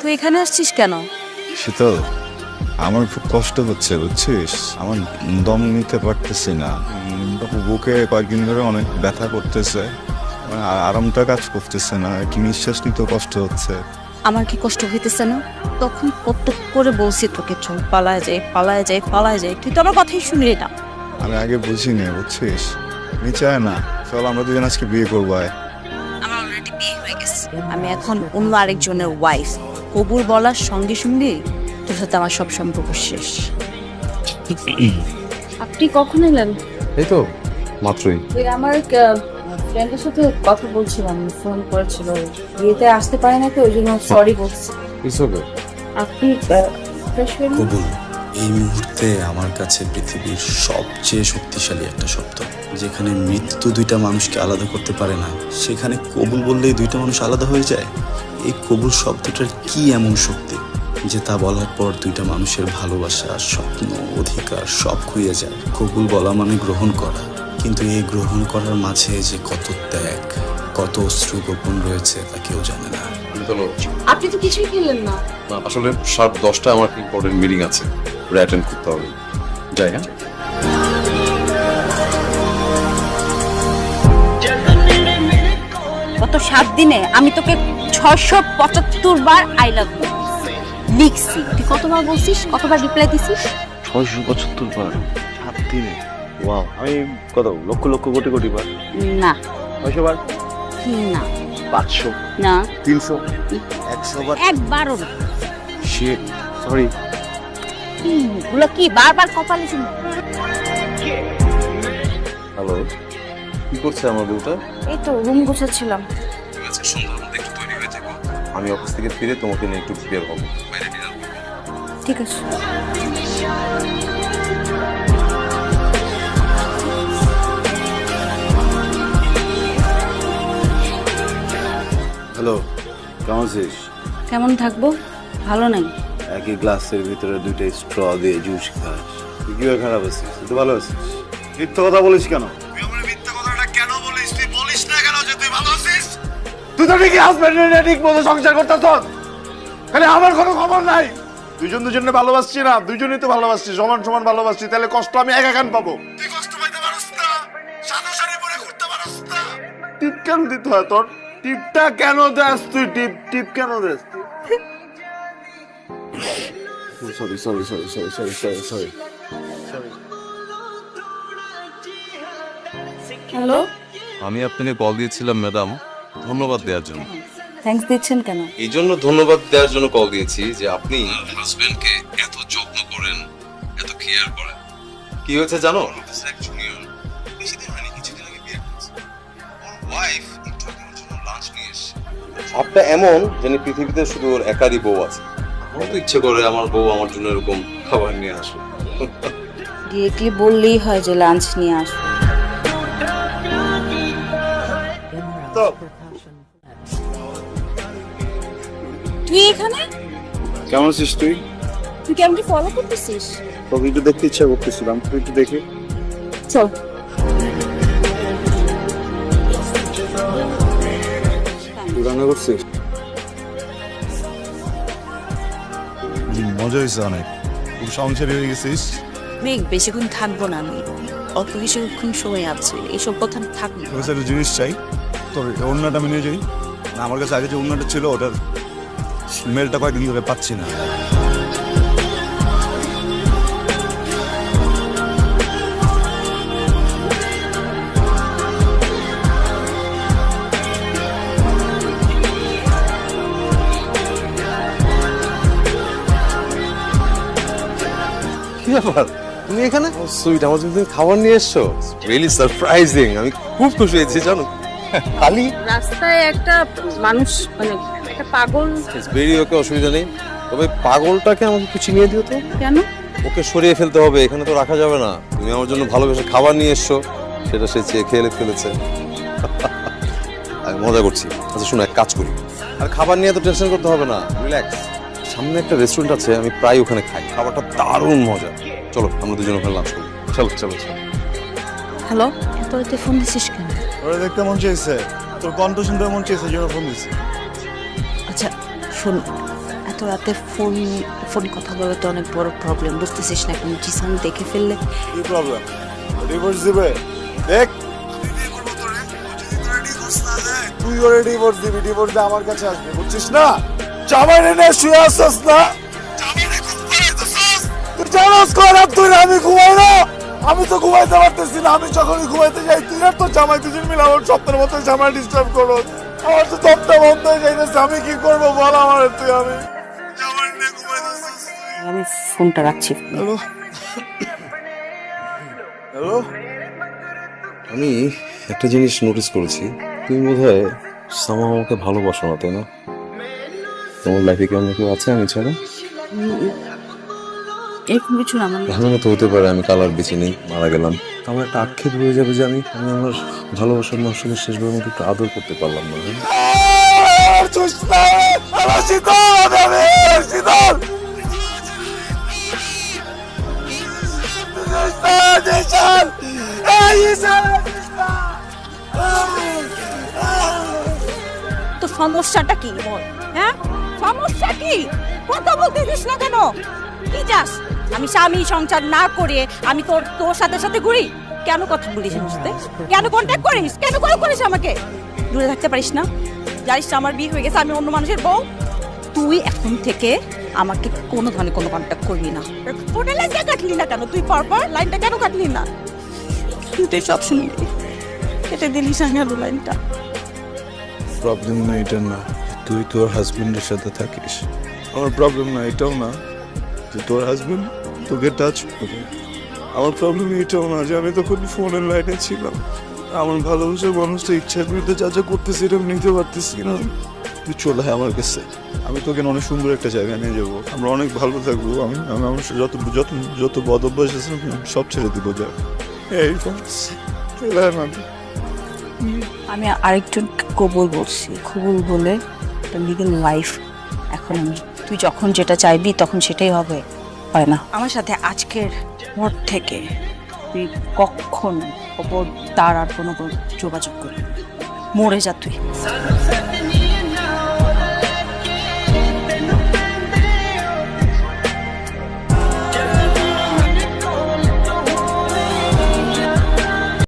তুই এখানে আসছিস কেন? শীতল আমার খুব কষ্ট হচ্ছে বুঝছিস? আমার দম নিতে পারতেছি না। বুকে কয়েকদিন ধরে অনেক ব্যথা করতেছে। মানে আরামটা কাজ করতেছে না। কি নিঃশ্বাস নিতে কষ্ট হচ্ছে। আমার কি কষ্ট হইতেছে না? তখন কত করে বলছি তোকে চল পালায় যাই পালায় যাই পালায় যাই। তুই তো আমার কথাই শুনলি না। আমি আগে বুঝিনি বুঝছিস? নিচে আয় না। চল আমরা দুজন আজকে বিয়ে করব আয়। আমার অলরেডি বিয়ে হয়ে গেছে। আমি এখন অন্য আরেকজনের ওয়াইফ কবুল বলার সঙ্গে সঙ্গে তোর সাথে আমার সব সম্পর্ক শেষ। আপনি কখন এলেন? এই তো মাত্রই। ওই আমার ফ্রেন্ডের সাথে কথা বলছিলাম ফোন করেছিল। বিয়েতে আসতে পারে না তো ওই জন্য সরি বলছি। ইটস ওকে আপনি ফ্রেশ হয়ে কবুল এই মুহূর্তে আমার কাছে পৃথিবীর সবচেয়ে শক্তিশালী একটা শব্দ। যেখানে মৃত্যু দুইটা মানুষকে আলাদা করতে পারে না সেখানে কবুল বললেই দুইটা মানুষ আলাদা হয়ে যায়। এই কবুল শব্দটার কি এমন শক্তি? যে তা বলার পর দুইটা মানুষের ভালোবাসা স্বপ্ন অধিকার সব খুইয়ে যায়। কবুল বলা মানে গ্রহণ করা। কিন্তু এই গ্রহণ করার মাঝে যে কত ত্যাগ কত অশ্রু গোপন রয়েছে তা কেউ জানে না। আপনি তো কিছুই খেলেন না। না আসলে সাত দশটা আমার ইম্পর্টেন্ট মিটিং আছে। অ্যাটেন্ড করতে হবে যাই হ্যাঁ? গত সাত দিনে আমি তোকে ছয়শো পঁচাত্তর বার আই লাভ ইউ লিখছি তুই কতবার বলছিস? কতবার রিপ্লাই দিছিস? ছয়শো পঁচাত্তর বার। সাত দিনে। ওয়াও আমি কত? লক্ষ লক্ষ কোটি কোটি বার। না। ছয়শো বার? না। পাঁচশো? না। তিনশো? একশো বার? একবারও না। শিট সরি গুলো কি? বারবার কপালে শুনি। হ্যালো কি করছে আমার বউটা? এই তো রুম গোছাচ্ছিলাম। হয়ে যাব। আমি অফিস থেকে ফিরে তোমাকে নিয়ে একটু বের হব। ঠিক আছে। হ্যালো কেমন আছিস? কেমন থাকব? ভালো নাই। একই গ্লাসের ভিতরে দুইটা স্ট্র দিয়ে জুস খাস। তুই কীভাবে খারাপ আছিস? তুই তো ভালো আছিস। মিথ্যা কথা বলিস কেন? তুই আমার মিথ্যা কথাটা কেন বলিস? তুই বলিস না কেন যে তুই ভালো আছিস? তুই তো ঠিকই হাজবেন্ড ঠিক মতো সংসার করতেছ। খালি আমার কোনো খবর নাই। দুজন দুজনে ভালোবাসছি না দুজনেই তো ভালোবাসছি সমান সমান ভালোবাসছি তাহলে কষ্ট আমি একা কেন পাবো? তুই কষ্ট পাইতে পারস না সাদা শাড়ি পরে ঘুরতে পারস না। টিপ কেন দিতে হয় তোর? টিপটা কেন দেস তুই? টিপ টিপ কেন দেস? Sorry sorry sorry sorry sorry sorry sorry hello? আমি আপনাকে কল দিয়েছিলাম ম্যাডাম। ধন্যবাদ দেওয়ার জন্য। থ্যাঙ্কস দিচ্ছেন কেন? এই জন্য ধন্যবাদ দেওয়ার জন্য কল দিয়েছি যে আপনি হাজবেন্ডকে এত যত্ন করেন এত কেয়ার করেন। কি হয়েছে জানো? এক জুনিয়র বেশিদিন হয়নি কিছুদিন আগে বিয়ে করেছে। ওয়াইফ জন্য লাঞ্চ নিয়ে ভাবটা এমন যেন পৃথিবীতে শুধু ওর একারই বউ আছে। আমার তো ইচ্ছে করে আমার বউ আমার জন্য এরকম খাবার নিয়ে আসো ডিরেক্টলি বললেই হয় যে লাঞ্চ নিয়ে আসব তো তুই এখানে? কেমন আছিস তুই? তুই কি আমাকে ফলো করতেছিস? তোকে একটু দেখতে ইচ্ছা করতেছিলাম তুই একটু দেখে। চল। তুই রান্না করছিস? মজা হয়েছে অনেক। খুব সংসারী হয়ে গেছিস। মেঘ বেশিক্ষণ থাকব না আমি অল্প কিছুক্ষণ সময় আছে এইসব কথা থাকব জিনিস চাই। তোর ওড়নাটা আমি নিয়ে যাই না আমার কাছে আগে যে ওড়নাটা ছিল ওটার স্মেলটা কয়েকদিন ধরে পাচ্ছি না। কি ব্যাপার? তুমি এখানে? সুইট আমার জন্য তুমি খাবার নিয়ে এসছো? রিয়েলি সারপ্রাইজিং আমি খুব খুশি হয়েছি জানো? খালি রাস্তায় একটা মানুষ মানে একটা পাগল। বেরিয়ে ওকে অসুবিধা নেই। তবে পাগলটাকে আমাকে একটু চিনিয়ে দিও তো। কেন? ওকে সরিয়ে ফেলতে হবে এখানে তো রাখা যাবে না। তুমি আমার জন্য ভালোবেসে খাবার নিয়ে এসছো সেটা সে চেয়ে খেলে ফেলেছে। আমি মজা করছি। আচ্ছা শোনো এক কাজ করি। আর খাবার নিয়ে তো টেনশন করতে হবে না। রিল্যাক্স সামনে একটা রেস্টুরেন্ট আছে আমি প্রায় ওখানে খাই। খাবারটা দারুণ মজা। চলো আমরা দুজন ওখানে লাঞ্চ করি। চলো চলো চলো। হ্যালো এত ফোন দিছিস কেন? ওরা দেখতে মন চেয়েছে তোর কণ্ঠ শুনতে মন চেয়েছে জন্য ফোন দিছি। শোন এত রাতে ফোন ফোন কথা বলা তো অনেক বড় প্রবলেম বুঝতেছিস না এখন জিসান দেখে ফেললে। কি প্রবলেম ডিভোর্স দিবে? দেখ। তুই ওরে ডিভোর্স দিবি ডিভোর্স দিয়ে আমার কাছে আসবে, বুঝছিস না? জামাই রে শুয়ে আসছিস না? তুই জানাস তুই আমি ঘুমাই না? আমি তো ঘুমাইতে পারতেছি না, আমি যখনই ঘুমাইতে যাই, তুই আর তোর জামাই দুজন মিলে আমার সপ্তাহের মতো জামাই ডিস্টার্ব করো। আমার তো দমটা বন্ধ হয়ে যাইতেছে আমি কি করব বল আমার তুই আমি। আমি ফোনটা রাখছি। হ্যালো? হ্যালো? আমি একটা জিনিস নোটিস করেছি। তুমি বোধ হয় সামা আমাকে ভালোবাসো না তাই না? তোমার লাইফে কি অন্য কেউ আছে আমি ছাড়া? এরকম কিছু না মানে ভালো মতো হতে পারে আমি কালার বেছে নেই মারা গেলাম। আমার একটা আক্ষেপ রয়ে যাবে যে আমি আমি আমার ভালোবাসার মানুষকে শেষবার মতো একটু আদর করতে পারলাম না। হ্যাঁ? তো সমস্যাটা কি বল হ্যাঁ? সমস্যা কি? কথা বলতেছিস না কেন। কি যাস আমি স্বামী সংসার না করে আমি তোর তোর সাথে সাথে ঘুরি? কেন কথা বলিস সাথে? কেন কন্ট্যাক্ট করিস? কেন কল করিস আমাকে? দূরে থাকতে পারিস না। জানিস না আমার বিয়ে হয়ে গেছে, আমি অন্য মানুষের বউ। তুই এখন থেকে আমাকে কোনো ধরনের কোনো কন্ট্যাক্ট করবি না। ফোনে লাইনটা কাটলি না কেন? তুই পরপর লাইনটা কেন কাটলি না? তুই তো সব শুনবি কেটে দিলিস না কেন লাইনটা প্রবলেম না এটা না, তুই তোর হাজবেন্ডের সাথে থাকিস। আমার প্রবলেম না এটাও না যে তোর হাজবেন্ড তোকে টাচ করে। আমার প্রবলেম এটাও না যে আমি তখন ফোনের লাইনে ছিলাম। আমার ভালোবাসার মানুষটা ইচ্ছার বিরুদ্ধে যা যা করতেছি এটা আমি নিতে পারতেছি না। তুই চলে আয় আমার কাছে। আমি তোকে অনেক সুন্দর একটা জায়গায় নিয়ে যাব। আমরা অনেক ভালো থাকব। আমি আমি আমার যত যত যত বদ অভ্যাস আছে সব ছেড়ে দিব, যা। এই আমি আরেকজন কবুল বলছি। কবুল বলে লিগেল লাইফ এখন আমি তুই যখন যেটা চাইবি তখন সেটাই হবে। হয় না। আমার সাথে আজকের পর থেকে তুই কখন ওপর তার আর কোনো যোগাযোগ করবি মরে যা তুই।